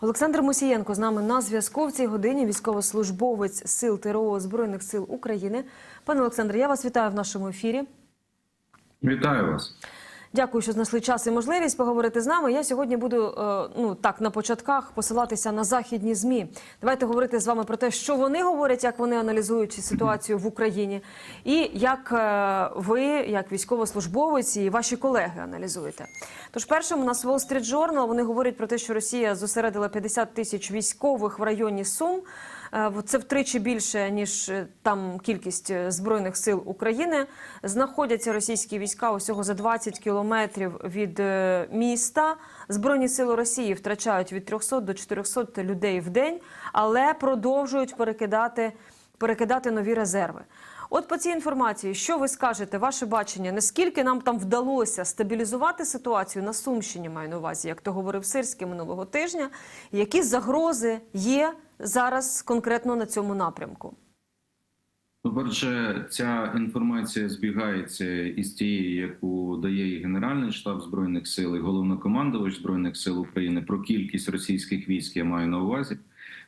Олександр Мусієнко з нами на зв'язку в цій годині. Військовослужбовець сил ТРО Збройних сил України. Пане Олександре, я вас вітаю в нашому ефірі. Вітаю вас. Дякую, що знайшли час і можливість поговорити з нами. Я сьогодні буду е, ну так на початках посилатися на західні змі. Давайте говорити з вами про те, що вони говорять, як вони аналізують ситуацію в Україні, і як е, ви, як військовослужбовець і ваші колеги аналізуєте. Тож, першим у нас Wall Street Journal, вони говорять про те, що Росія зосередила 50 тисяч військових в районі Сум. Е, Це втричі більше ніж е, там кількість е, збройних сил України. Знаходяться російські війська усього за 20 кілометрів від міста. Збройні сили Росії втрачають від 300 до 400 людей в день, але продовжують перекидати, перекидати нові резерви. От по цій інформації, що ви скажете, ваше бачення, наскільки нам там вдалося стабілізувати ситуацію на Сумщині, маю на увазі, як то говорив Сирський минулого тижня, які загрози є зараз конкретно на цьому напрямку? По-перше, ця інформація збігається із тією, яку дає і Генеральний штаб збройних сил, і головнокомандувач збройних сил України про кількість російських військ. Я маю на увазі.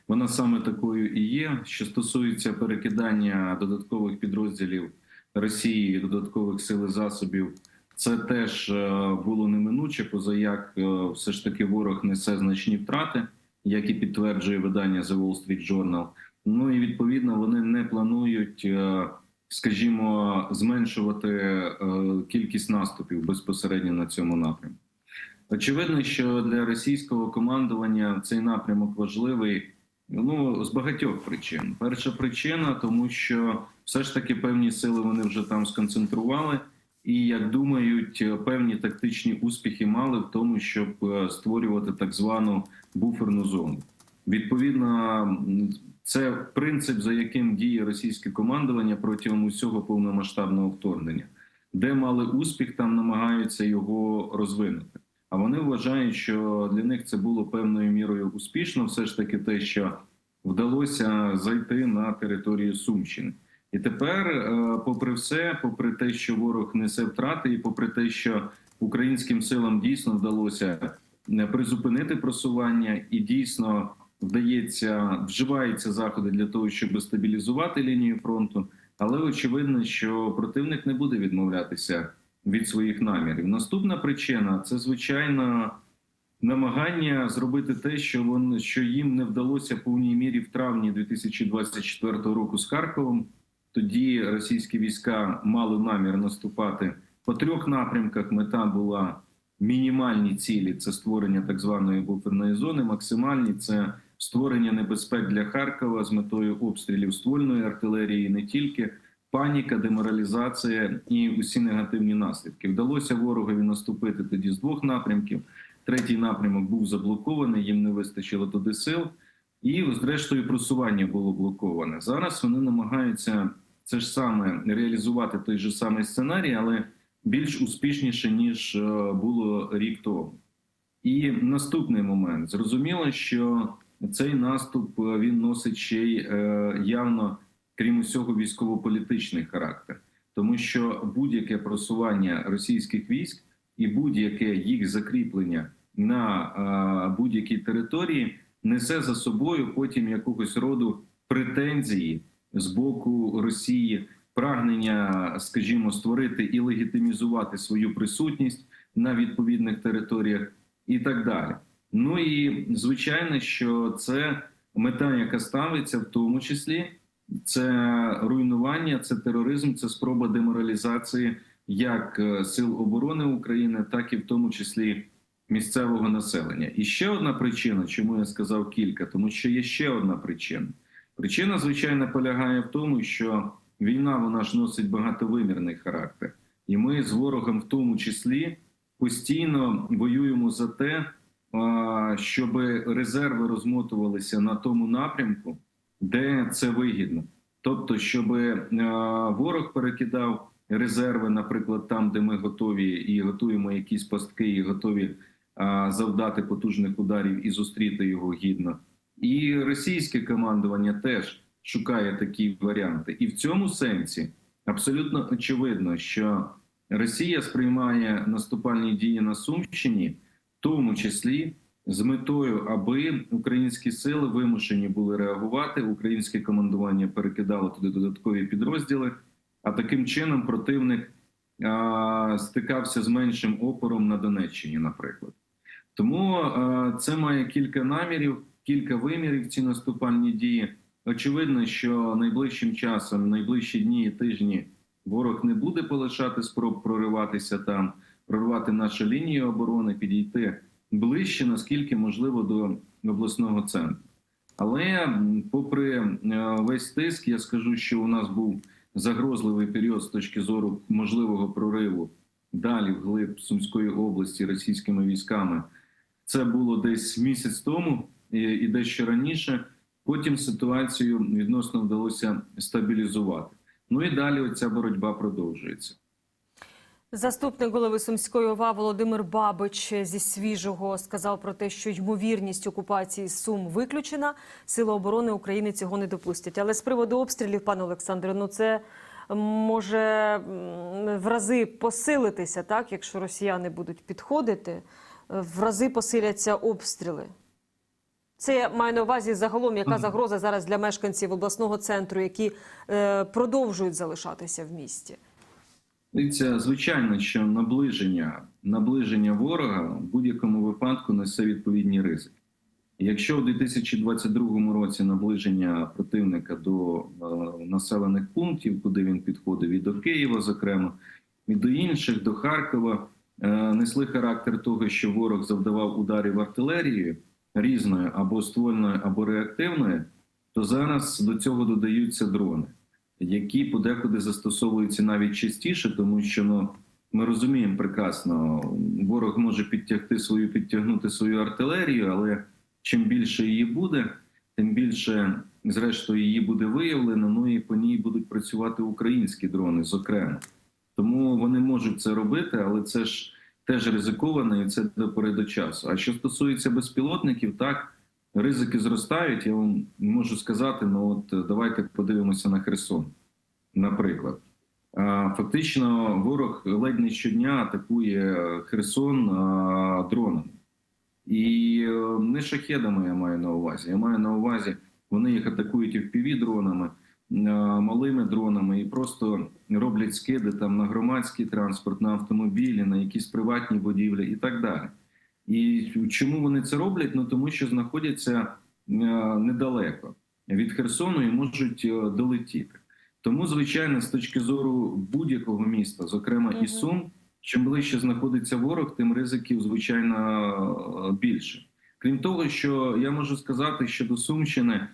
Вона саме такою і є. Що стосується перекидання додаткових підрозділів Росії, додаткових сил і засобів, це теж е, було неминуче, поза як е, все ж таки ворог несе значні втрати, як і підтверджує видання The Wall Street Journal. Ну і відповідно вони не планують, е, скажімо, зменшувати е, кількість наступів безпосередньо на цьому напрямку. Очевидно, що для російського командування цей напрямок важливий. Ну з багатьох причин. Перша причина, тому що все ж таки певні сили вони вже там сконцентрували, і як думають, певні тактичні успіхи мали в тому, щоб е, створювати так звану буферну зону. Відповідно, це принцип, за яким діє російське командування протягом усього повномасштабного вторгнення, де мали успіх, там намагаються його розвинути. А вони вважають, що для них це було певною мірою успішно, все ж таки, те, що вдалося зайти на територію Сумщини. І тепер, е, попри все, попри те, що ворог несе втрати, і попри те, що українським силам дійсно вдалося е, призупинити просування, і дійсно вдається вживаються заходи для того, щоб стабілізувати лінію фронту. Але очевидно, що противник не буде відмовлятися від своїх намірів. Наступна причина це звичайно намагання зробити те, що вон що їм не вдалося повній мірі в травні 2024 року з Харковом. Тоді російські війська мали намір наступати по трьох напрямках. Мета була мінімальні цілі: це створення так званої буферної зони, максимальні це створення небезпек для Харкова з метою обстрілів ствольної артилерії, не тільки паніка, деморалізація і усі негативні наслідки. Вдалося ворогові наступити тоді з двох напрямків. Третій напрямок був заблокований, їм не вистачило туди сил, і зрештою просування було блоковане. Зараз вони намагаються це ж саме реалізувати той же самий сценарій, але більш успішніше ніж е, було рік тому. І наступний момент зрозуміло, що цей наступ е, він носить ще й е, явно, крім усього, військово-політичний характер, тому що будь-яке просування російських військ і будь-яке їх закріплення на будь-якій території несе за собою потім якогось роду претензії з боку Росії, прагнення, скажімо, створити і легітимізувати свою присутність на відповідних територіях, і так далі. Ну і звичайно, що це мета, яка ставиться, в тому числі це руйнування, це тероризм, це спроба деморалізації як е, сил оборони України, так і в тому числі місцевого населення. І ще одна причина, чому я сказав кілька, тому що є ще одна причина. Причина, звичайно, полягає в тому, що війна вона ж носить багатовимірний характер, і ми з ворогом, в тому числі, постійно воюємо за те, щоб резерви розмотувалися на тому напрямку, де це вигідно. Тобто, щоб ворог перекидав резерви, наприклад, там, де ми готові і готуємо якісь пастки, і готові завдати потужних ударів і зустріти його гідно. І російське командування теж шукає такі варіанти, і в цьому сенсі абсолютно очевидно, що Росія сприймає наступальні дії на Сумщині, в тому числі з метою, аби українські сили вимушені були реагувати. Українське командування перекидало туди додаткові підрозділи. А таким чином противник а, стикався з меншим опором на Донеччині, наприклад. Тому а, це має кілька намірів, кілька вимірів ці наступальні дії. Очевидно, що найближчим часом, найближчі дні і тижні, ворог не буде полишати спроб прориватися там, прорвати нашу лінію оборони, підійти ближче, наскільки можливо, до обласного центру. Але попри е, весь тиск, я скажу, що у нас був загрозливий період з точки зору можливого прориву далі вглиб Сумської області російськими військами. Це було десь місяць тому і, дещо раніше. Потім ситуацію відносно вдалося стабілізувати. Ну і далі оця боротьба продовжується. Заступник голови Сумської ОВА Володимир Бабич зі свіжого сказав про те, що ймовірність окупації Сум виключена. Сили оборони України цього не допустять. Але з приводу обстрілів, пане Олександре, ну це може в рази посилитися, так якщо росіяни будуть підходити, в рази посиляться обстріли. Це я маю на увазі загалом, яка загроза зараз для мешканців обласного центру, які е, продовжують залишатися в місті. Дивіться, звичайно, що наближення, наближення ворога в будь-якому випадку несе відповідні ризики. Якщо в 2022 році наближення противника до е, населених пунктів, куди він підходив, і до Києва, зокрема, і до інших, до Харкова, несли характер того, що ворог завдавав ударів артилерією різною або ствольною, або реактивною, то зараз до цього додаються дрони які подекуди застосовуються навіть частіше, тому що ну ми розуміємо прекрасно, ворог може підтягти свою підтягнути свою артилерію, але чим більше її буде, тим більше, зрештою, її буде виявлено. Ну і по ній будуть працювати українські дрони, зокрема. Тому вони можуть це робити, але це ж теж ризиковано, і це до пори до часу. А що стосується безпілотників, так ризики зростають. Я вам можу сказати, ну от давайте подивимося на Херсон, наприклад. Фактично, ворог ледь не щодня атакує Херсон дронами. І е, не шахедами я маю на увазі. Я маю на увазі, вони їх атакують і впіві дронами, малими дронами, і просто роблять скиди там на громадський транспорт, на автомобілі, на якісь приватні будівлі і так далі. І чому вони це роблять? Ну тому що знаходяться е, недалеко від Херсону і можуть е, долетіти. Тому, звичайно, з точки зору будь-якого міста, зокрема і Сум, чим ближче знаходиться ворог, тим ризиків звичайно більше. Крім того, що я можу сказати, що до Сумщини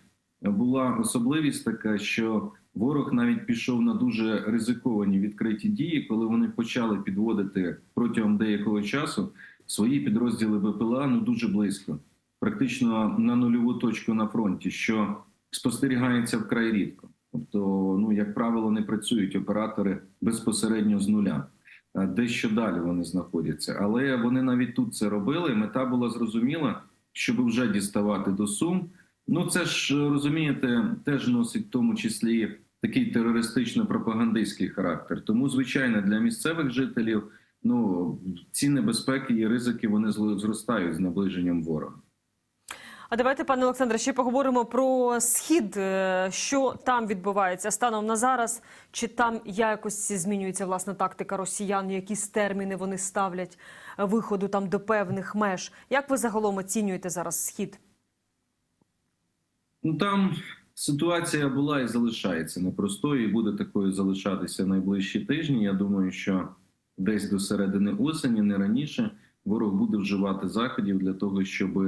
була особливість така, що ворог навіть пішов на дуже ризиковані відкриті дії, коли вони почали підводити протягом деякого часу свої підрозділи БПЛА ну дуже близько, практично на нульову точку на фронті, що спостерігається вкрай рідко. Тобто, ну як правило, не працюють оператори безпосередньо з нуля. Дещо далі вони знаходяться, але вони навіть тут це робили. Мета була зрозуміла, щоб вже діставати до сум. Ну це ж розумієте, теж носить в тому числі такий терористично-пропагандистський характер. Тому, звичайно, для місцевих жителів ну ці небезпеки і ризики вони зростають з наближенням ворога. А давайте, пане Олександре, ще поговоримо про схід, е, що там відбувається станом на зараз. Чи там якось змінюється власна тактика росіян? Якісь терміни вони ставлять е, виходу там до певних меж? Як ви загалом оцінюєте зараз схід? Ну там ситуація була і залишається непростою, і буде такою залишатися найближчі тижні. Я думаю, що десь до середини осені, не раніше, ворог буде вживати заходів для того, щоб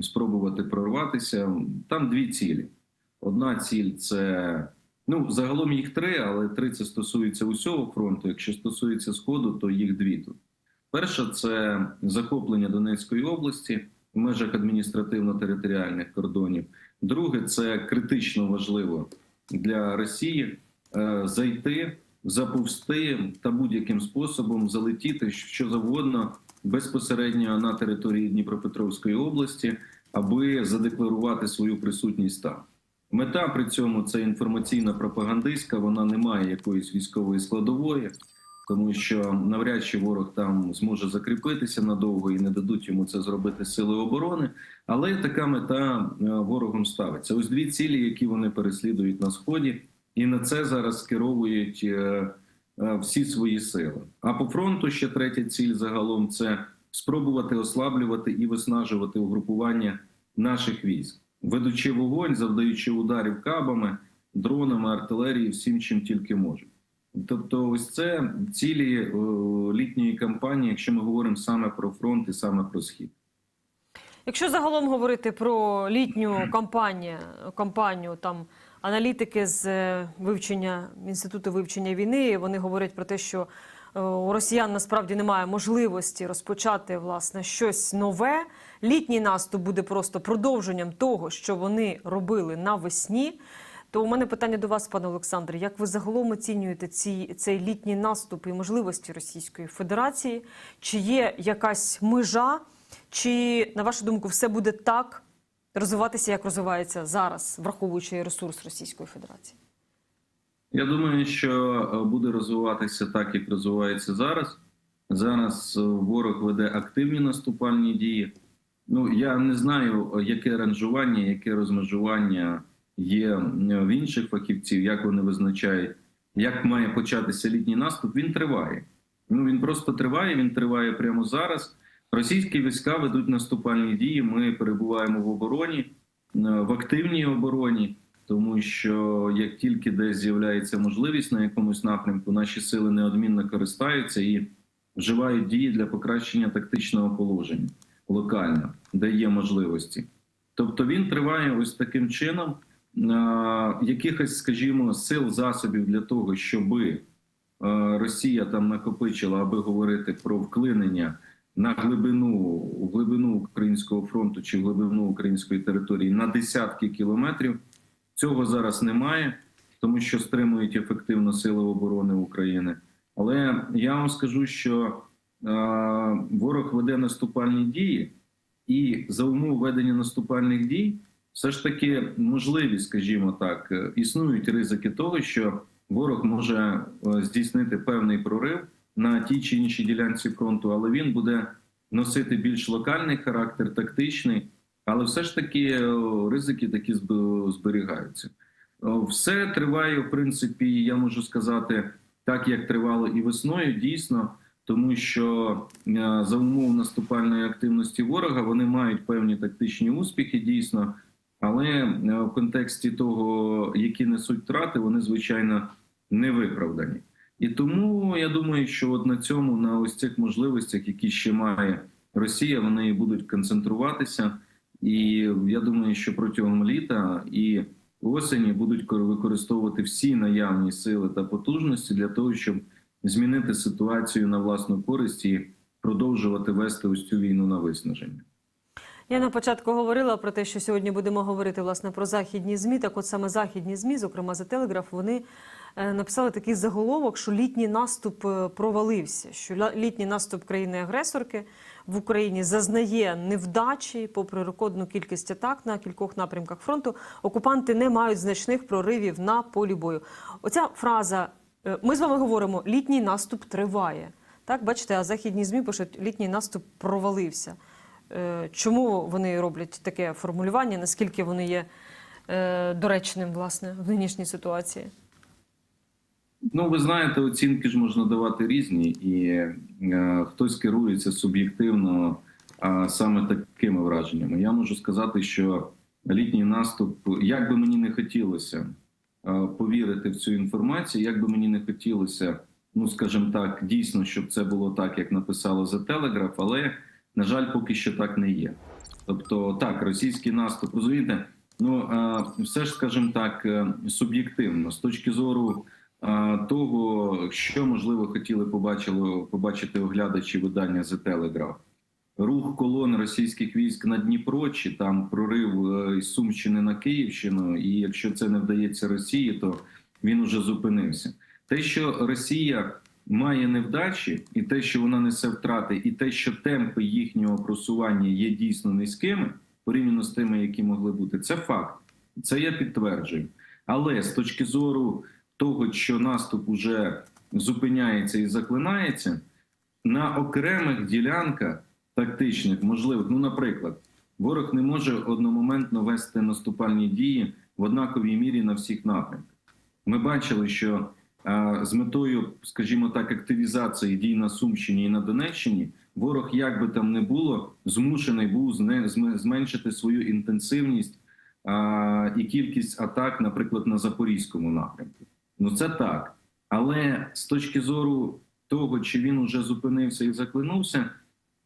спробувати прорватися. Там дві цілі. Одна ціль це ну загалом їх три, але три це стосується усього фронту. Якщо стосується сходу, то їх дві тут. Перша це захоплення Донецької області в межах адміністративно-територіальних кордонів. Друге, це критично важливо для Росії е, зайти, заповзти та будь-яким способом залетіти що завгодно безпосередньо на території Дніпропетровської області, аби задекларувати свою присутність там. Мета при цьому це інформаційна пропагандистська, вона не має якоїсь військової складової. Тому що навряд чи ворог там зможе закріпитися надовго і не дадуть йому це зробити сили оборони. Але така мета е, ворогом ставиться. Ось дві цілі, які вони переслідують на сході, і на це зараз скеровують е, е, всі свої сили. А по фронту ще третя ціль загалом це спробувати ослаблювати і виснажувати угрупування наших військ, ведучи вогонь, завдаючи ударів кабами, дронами, артилерією, всім чим тільки можуть. Тобто, ось це цілі е, літньої кампанії, якщо ми говоримо саме про фронт і саме про схід. Якщо загалом говорити про літню кампанію, кампанію там аналітики з е, вивчення інституту вивчення війни, вони говорять про те, що е, у росіян насправді немає можливості розпочати власне щось нове. Літній наступ буде просто продовженням того, що вони робили навесні. То у мене питання до вас, пане Олександре, як ви загалом оцінюєте ці, цей літній наступ і можливості Російської Федерації? Чи є якась межа? Чи на вашу думку все буде так розвиватися, як розвивається зараз, враховуючи ресурс Російської Федерації? Я думаю, що е, буде розвиватися так, як розвивається зараз. Зараз е, ворог веде активні наступальні дії. Ну я не знаю, е, яке ранжування, яке розмежування є в інших фахівців, як вони визначають, як має початися літній наступ. Він триває. Ну він просто триває. Він триває прямо зараз. Російські війська ведуть наступальні дії. Ми перебуваємо в обороні, в активній обороні, тому що як тільки десь з'являється можливість на якомусь напрямку, наші сили неодмінно користаються і вживають дії для покращення тактичного положення локально, де є можливості. Тобто він триває ось таким чином. Е, Якихось, скажімо, сил засобів для того, щоби е, Росія там накопичила, аби говорити про вклинення на глибину глибину українського фронту чи глибину української території на десятки кілометрів. Цього зараз немає, тому що стримують ефективно сили оборони України. Але я вам скажу, що е, ворог веде наступальні дії, і за умов ведення наступальних дій, все ж таки можливі, скажімо так, е, існують ризики того, що ворог може е, здійснити певний прорив на тій чи іншій ділянці фронту, але він буде носити більш локальний характер, тактичний, але все ж таки е, ризики такі зберігаються. Все триває, в принципі, я можу сказати, так як тривало і весною, дійсно, тому що за умов наступальної активності ворога вони мають певні тактичні успіхи, дійсно. Але е, в контексті того, які несуть втрати, вони звичайно не виправдані. І тому я думаю, що от на цьому, на ось цих можливостях, які ще має Росія, вони будуть концентруватися. І я думаю, що протягом літа і осені будуть кор- використовувати всі наявні сили та потужності для того, щоб змінити ситуацію на власну користь і продовжувати вести ось цю війну на виснаження. Я на початку говорила про те, що сьогодні будемо говорити власне про західні змі. Так, от саме західні змі, зокрема за телеграф, вони е, написали такий заголовок, що літній наступ е, провалився. Що літній наступ країни-агресорки в Україні зазнає невдачі, попри рекордну кількість атак на кількох напрямках фронту. Окупанти не мають значних проривів на полі бою. Оця фраза. е, Ми з вами говоримо, літній наступ триває. Так, бачите, а західні змі пишуть, літній наступ провалився. Е, Чому вони роблять таке формулювання? Наскільки воно є е, доречним власне в нинішній ситуації? Ну, ви знаєте, оцінки ж можна давати різні, і е, хтось керується суб'єктивно а, саме такими враженнями. Я можу сказати, що літній наступ, як би мені не хотілося е, повірити в цю інформацію, як би мені не хотілося, ну скажімо так, дійсно, щоб це було так, як написало за Телеграф, але на жаль, поки що так не є. Тобто, так, російський наступ, розумієте, ну все ж, скажімо так, е, суб'єктивно з точки зору того, що можливо хотіли побачили, побачити оглядачі видання The Telegraph. Рух колон російських військ на Дніпро чи там прорив е, із Сумщини на Київщину, і якщо це не вдається Росії, то він уже зупинився. Те, що Росія має невдачі, і те, що вона несе втрати, і те, що темпи їхнього просування є дійсно низькими, порівняно з тими, які могли бути, це факт. Це я підтверджую. Але з точки зору того, що наступ уже зупиняється і заклинається на окремих ділянках тактичних, можливих, ну, наприклад, ворог не може одномоментно вести наступальні дії в однаковій мірі на всіх напрямках. Ми бачили, що з метою, скажімо так, активізації дій на Сумщині і на Донеччині, ворог, як би там не було, змушений був зменшити свою інтенсивність і кількість атак, наприклад, на Запорізькому напрямку. Ну це так. Але з точки зору того, чи він уже зупинився і заклинувся,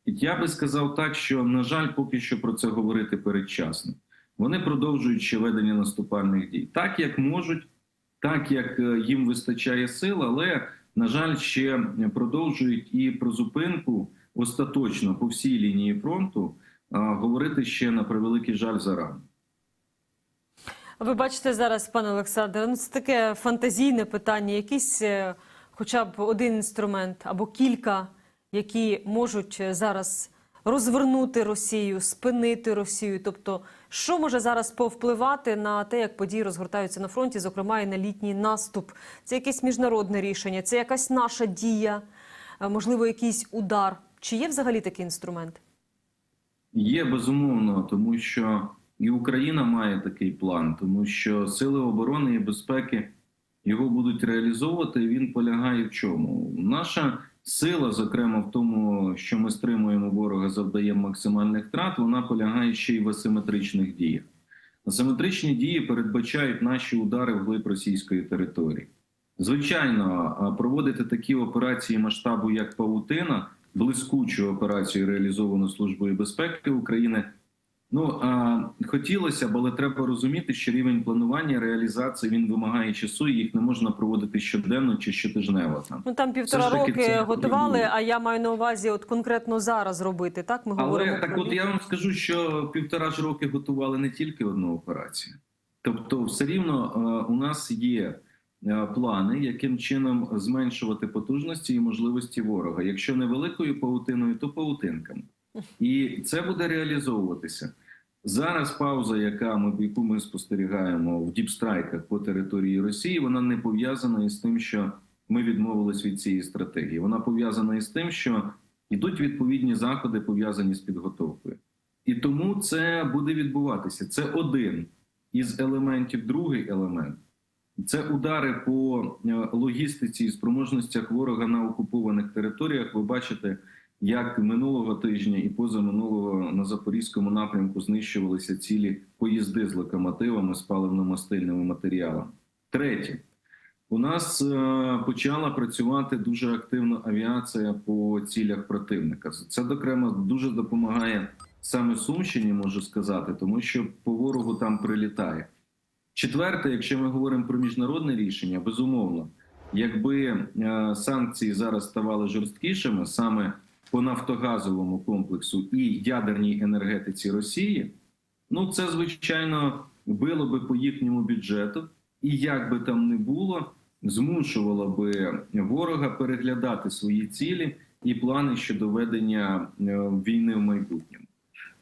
я би сказав так, що на жаль, поки що про це говорити передчасно. Вони продовжують ще ведення наступальних дій, так як можуть, так як е, їм вистачає сил, але на жаль, ще продовжують і про зупинку остаточно по всій лінії фронту говорити ще на превеликий жаль зарано. Ви бачите зараз, пане Олександре, ну це таке фантазійне питання, якийсь е, хоча б один інструмент або кілька, які можуть е, зараз розвернути Росію, спинити Росію. Тобто, що може зараз повпливати на те, як події розгортаються на фронті, зокрема і на літній наступ? Це якесь міжнародне рішення, це якась наша дія, е, можливо, якийсь удар. Чи є взагалі такий інструмент? Є безумовно, тому що і Україна має такий план, тому що сили оборони і безпеки його будуть реалізовувати. Він полягає в чому? Наша сила, зокрема в тому, що ми стримуємо ворога, завдаємо максимальних втрат. Вона полягає ще й в асиметричних діях. Асиметричні дії передбачають наші удари вглиб російської території. Звичайно, проводити такі операції масштабу, як Паутина, блискучу операцію, реалізовану Службою безпеки України. Ну а, хотілося б, але треба розуміти, що рівень планування реалізації він вимагає часу, і їх не можна проводити щоденно чи щотижнево. Там Ну там півтора таки роки це готували, а я маю на увазі, от конкретно зараз робити. Так ми говоримо але так, про от я вам скажу, що півтора ж роки готували не тільки одну операцію, тобто, все рівно е, у нас є е, плани, яким чином зменшувати потужності і можливості ворога. Якщо не великою паутиною, то паутинками, і це буде реалізовуватися. Зараз пауза, яка ми яку ми спостерігаємо в діпстрайках по території Росії, вона не пов'язана із тим, що ми відмовились від цієї стратегії. Вона пов'язана із тим, що йдуть відповідні заходи, пов'язані з підготовкою, і тому це буде відбуватися. Це один із елементів. Другий елемент це удари по е, логістиці і спроможностях ворога на окупованих територіях. Ви бачите, як минулого тижня і позаминулого на запорізькому напрямку знищувалися цілі поїзди з локомотивами з паливно-мастильними матеріалами. Третє. У нас е, почала працювати дуже активно авіація по цілях противника. Це зокрема дуже допомагає саме Сумщині, можу сказати, тому що по ворогу там прилітає. Четверте, якщо ми говоримо про міжнародне рішення, безумовно, якби е, санкції зараз ставали жорсткішими саме по нафтогазовому комплексу і ядерній енергетиці Росії, ну це звичайно било би по їхньому бюджету, і як би там не було, змушувало би ворога переглядати свої цілі і плани щодо ведення е, війни в майбутньому.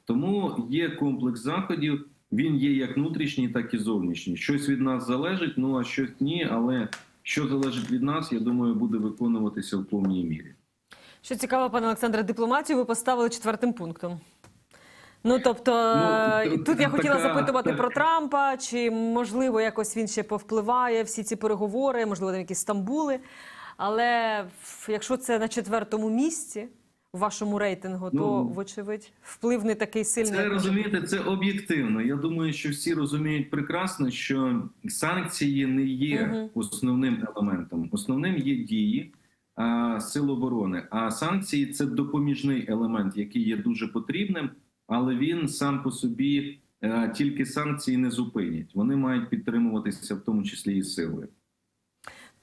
Тому є комплекс заходів. Він є як внутрішній, так і зовнішній. Щось від нас залежить, ну а щось ні. Але що залежить від нас, я думаю, буде виконуватися в повній мірі. Що цікаво, пане Олександре, дипломатію ви поставили четвертим пунктом. Ну тобто, Ну, е, тут я така- хотіла запитувати про Трампа, чи можливо якось він ще повпливає всі ці переговори, можливо, там якісь Стамбули. Але якщо це на четвертому місці в вашому рейтингу, то Ну, вочевидь вплив не такий сильний. Це розумієте, це об'єктивно. Я думаю, що всі розуміють прекрасно, що санкції не є Мгм. основним елементом. Основним є дії сил оборони. А санкції це допоміжний елемент, який є дуже потрібним, але він сам по собі тільки санкції не зупинять. Вони мають підтримуватися, в тому числі і силою.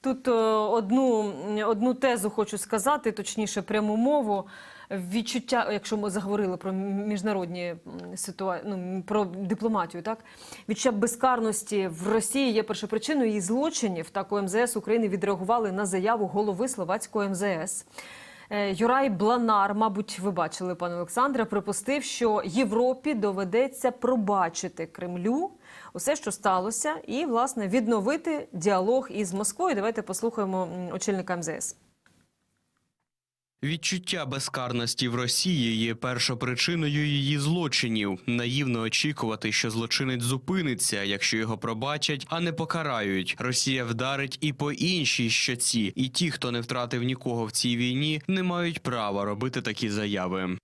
Тут е, одну, одну тезу хочу сказати, точніше, пряму мову. Відчуття, якщо ми заговорили про міжнародні ситуації, ну, про дипломатію, так відчуття безкарності в Росії є першопричиною її злочинів. Так у МЗС України відреагували на заяву голови словацького МЗС. Е, Юрай Бланар, мабуть, ви бачили, пане Олександре, припустив, що Європі доведеться пробачити Кремлю усе, що сталося, і власне відновити діалог із Москвою. Давайте послухаємо очільника МЗС. Відчуття безкарності в Росії є першопричиною її злочинів. Наївно очікувати, що злочинець зупиниться, якщо його пробачать, а не покарають. Росія вдарить і по іншій щоці, і ті, хто не втратив нікого в цій війні, не мають права робити такі заяви.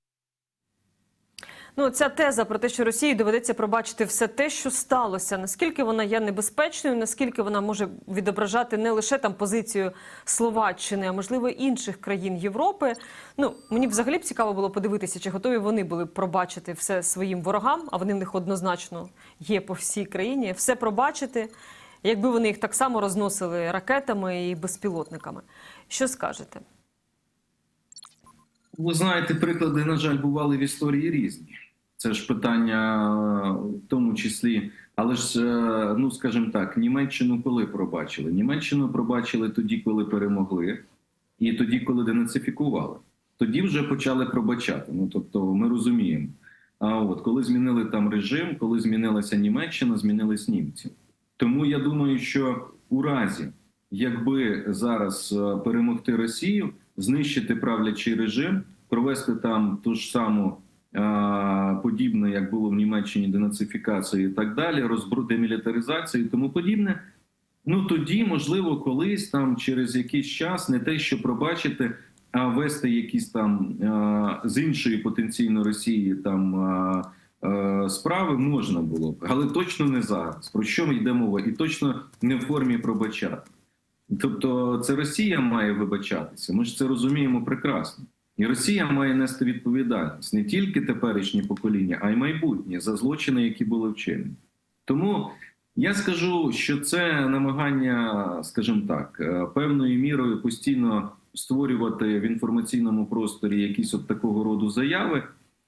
Ну, ця теза про те, що Росії доведеться пробачити все те, що сталося. Наскільки вона є небезпечною, наскільки вона може відображати не лише там позицію Словаччини, а можливо інших країн Європи. Ну мені б взагалі б цікаво було подивитися, чи готові вони були пробачити все своїм ворогам, а вони в них однозначно є по всій країні. Все пробачити, якби вони їх так само розносили ракетами і безпілотниками. Що скажете? Ви знаєте, приклади, на жаль, бували в історії різні. Це ж питання, в тому числі, але ж, е, ну скажімо так, Німеччину коли пробачили? Німеччину пробачили тоді, коли перемогли, і тоді, коли денацифікували. Тоді вже почали пробачати. Ну тобто, ми розуміємо. А от коли змінили там режим, коли змінилася Німеччина, змінились німці. Тому я думаю, що у разі, якби зараз е, перемогти Росію, знищити правлячий режим, провести там ту ж саму подібне, як було в Німеччині, денацифікацію і так далі, розбру демілітаризацію і тому подібне. Ну тоді, можливо, колись там через якийсь час не те, що пробачити, а вести якісь там з іншої потенційно Росії там справи можна було б, але точно не зараз. Про що йде мова? І точно не в формі пробачати. Тобто, це Росія має вибачатися. Ми ж це розуміємо прекрасно. І Росія має нести відповідальність не тільки теперішнє покоління, а й майбутнє за злочини, які були вчинені. Тому я скажу, що це намагання, скажімо так, е, певною мірою постійно створювати в інформаційному просторі якісь от такого роду заяви,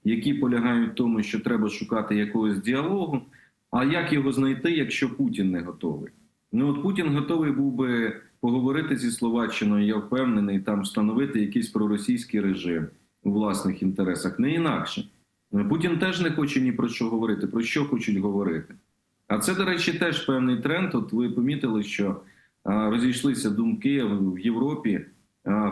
які полягають в тому, що треба шукати якогось діалогу. А як його знайти, якщо Путін не готовий? Ну от Путін готовий був би поговорити зі Словаччиною, я впевнений, там встановити якийсь проросійський режим у власних інтересах, не інакше. Путін теж не хоче ні про що говорити, про що хочуть говорити. А це, до речі, теж певний тренд. От ви помітили, що розійшлися думки в Європі.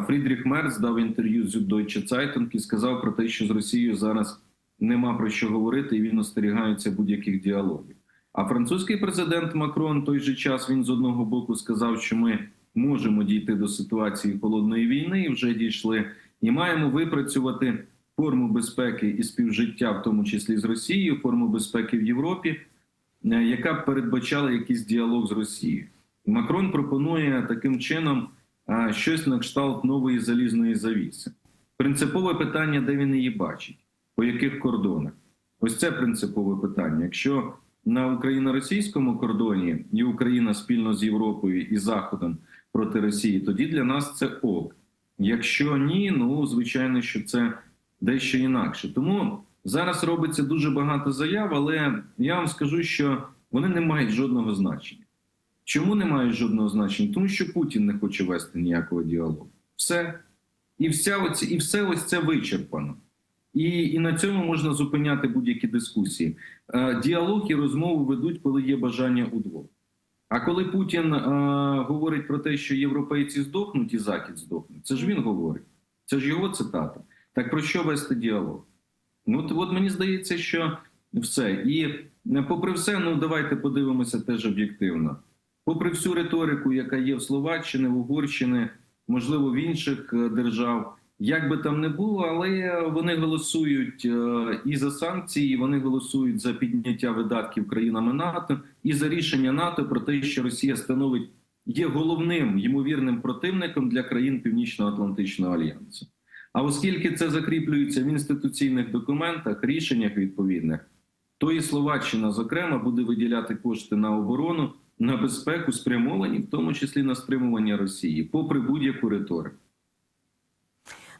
Фрідріх Мерц дав інтерв'ю з Deutsche Zeitung і сказав про те, що з Росією зараз нема про що говорити, і він остерігається будь-яких діалогів. А французький президент Макрон той же час він з одного боку сказав, що ми можемо дійти до ситуації холодної війни, і вже дійшли, і маємо випрацювати форму безпеки і співжиття, в тому числі з Росією, форму безпеки в Європі, е, яка передбачала якийсь діалог з Росією. Макрон пропонує таким чином е, щось на кшталт нової залізної завіси. Принципове питання, де він її бачить, по яких кордонах. Ось це принципове питання. Якщо на україно-російському кордоні і Україна спільно з Європою і Заходом проти Росії, тоді для нас це ок. Якщо ні, ну звичайно, що це дещо інакше. Тому зараз робиться дуже багато заяв, але я вам скажу, що вони не мають жодного значення. Чому не мають жодного значення? Тому що Путін не хоче вести ніякого діалогу. Все. І, вся оці, і все ось це вичерпано. І, і на цьому можна зупиняти будь-які дискусії. Е, діалог і розмову ведуть, коли є бажання удвох. А коли Путін е, говорить про те, що європейці здохнуть і Захід здохне, це ж він говорить. Це ж його цитата. Так про що вести діалог? Ну, от, от мені здається, що все. І е, попри все, ну давайте подивимося теж об'єктивно. Попри всю риторику, яка є в Словаччині, в Угорщині, можливо, в інших е, держав, як би там не було, але вони голосують е, і за санкції, вони голосують за підняття видатків країнами НАТО і за рішення НАТО про те, що Росія становить є головним ймовірним противником для країн Північно-Атлантичного альянсу. А оскільки це закріплюється в інституційних документах, рішеннях відповідних, то і Словаччина, зокрема, буде виділяти кошти на оборону, на безпеку, спрямовані, в тому числі на стримування Росії, попри будь-яку риторику.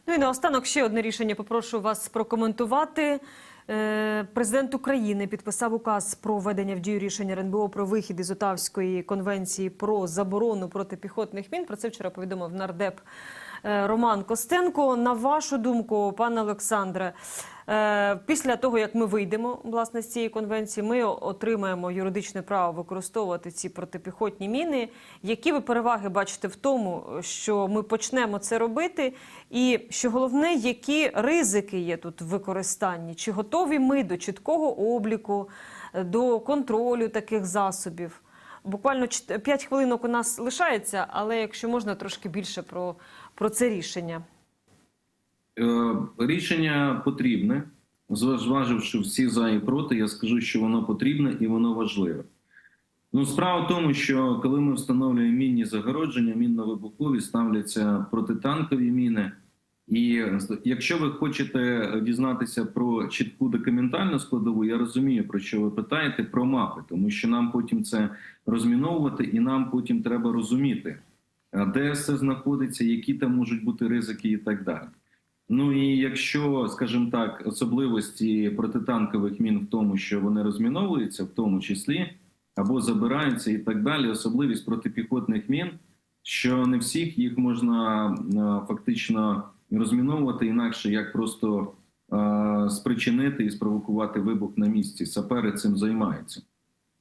Ну і наостанок ще одне рішення. Попрошу вас прокоментувати. Е, Президент України підписав указ про введення в дію рішення РНБО про вихід із Отавської конвенції про заборону протипіхотних мін. Про це вчора повідомив нардеп е, Роман Костенко. На вашу думку, пане Олександре, після того як ми вийдемо власне з цієї конвенції, ми отримаємо юридичне право використовувати ці протипіхотні міни. Які ви переваги бачите в тому, що ми почнемо це робити? І що головне, які ризики є тут в використанні? Чи готові ми до чіткого обліку, е, до контролю таких засобів? Буквально 5 хвилинок у нас лишається, але якщо можна трошки більше про, про це рішення. Е, Рішення потрібне. Зваживши всі за і проти, я скажу, що воно потрібне і воно важливе. Ну, справа в тому, що коли ми встановлюємо мінні загородження, мінно-вибухові ставляться протитанкові міни. І якщо ви хочете дізнатися про чітку документальну складову, я розумію, про що ви питаєте, про мапи, тому що нам потім це розміновувати, і нам потім треба розуміти, де все знаходиться, які там можуть бути ризики і так далі. Ну і якщо, скажімо так, особливості протитанкових мін в тому, що вони розміновуються, в тому числі, або забираються і так далі, особливість протипіхотних мін, що не всіх їх можна е, фактично розміновувати інакше, як просто е, спричинити і спровокувати вибух на місці. Сапери цим займаються.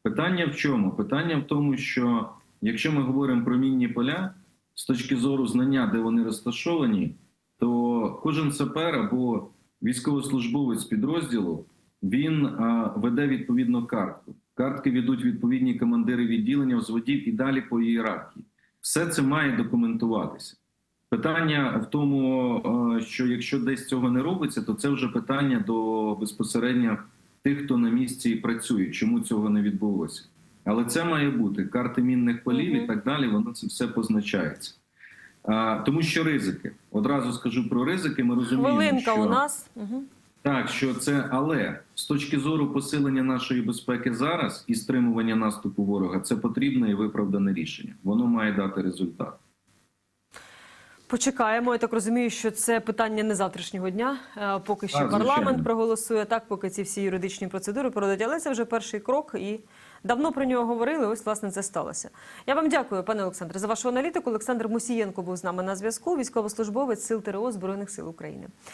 Питання в чому? Питання в тому, що якщо ми говоримо про мінні поля, з точки зору знання, де вони розташовані, то кожен сапер або військовослужбовець підрозділу він а, веде відповідну картку. Картки ведуть відповідні командири відділення, взводів і далі по ієрархії. Все це має документуватися. Питання в тому, що якщо десь цього не робиться, то це вже питання до безпосередньо тих, хто на місці працює, чому цього не відбулося. Але це має бути карти мінних полів і так далі. Воно це все позначається. А, тому що ризики. Одразу скажу про ризики. Ми розуміємо, Хвилинка що у нас. Угу. так, що це але з точки зору посилення нашої безпеки зараз і стримування наступу ворога, це потрібне і виправдане рішення. Воно має дати результат. Почекаємо. Я так розумію, що це питання не завтрашнього дня. Е, Поки що парламент проголосує, так поки ці всі юридичні процедури пройдуть. Але це вже перший крок, і давно про нього говорили. Ось власне це сталося. Я вам дякую, пане Олександре, за вашу аналітику. Олександр Мусієнко був з нами на зв'язку. Військовослужбовець сил ТРО Збройних сил України.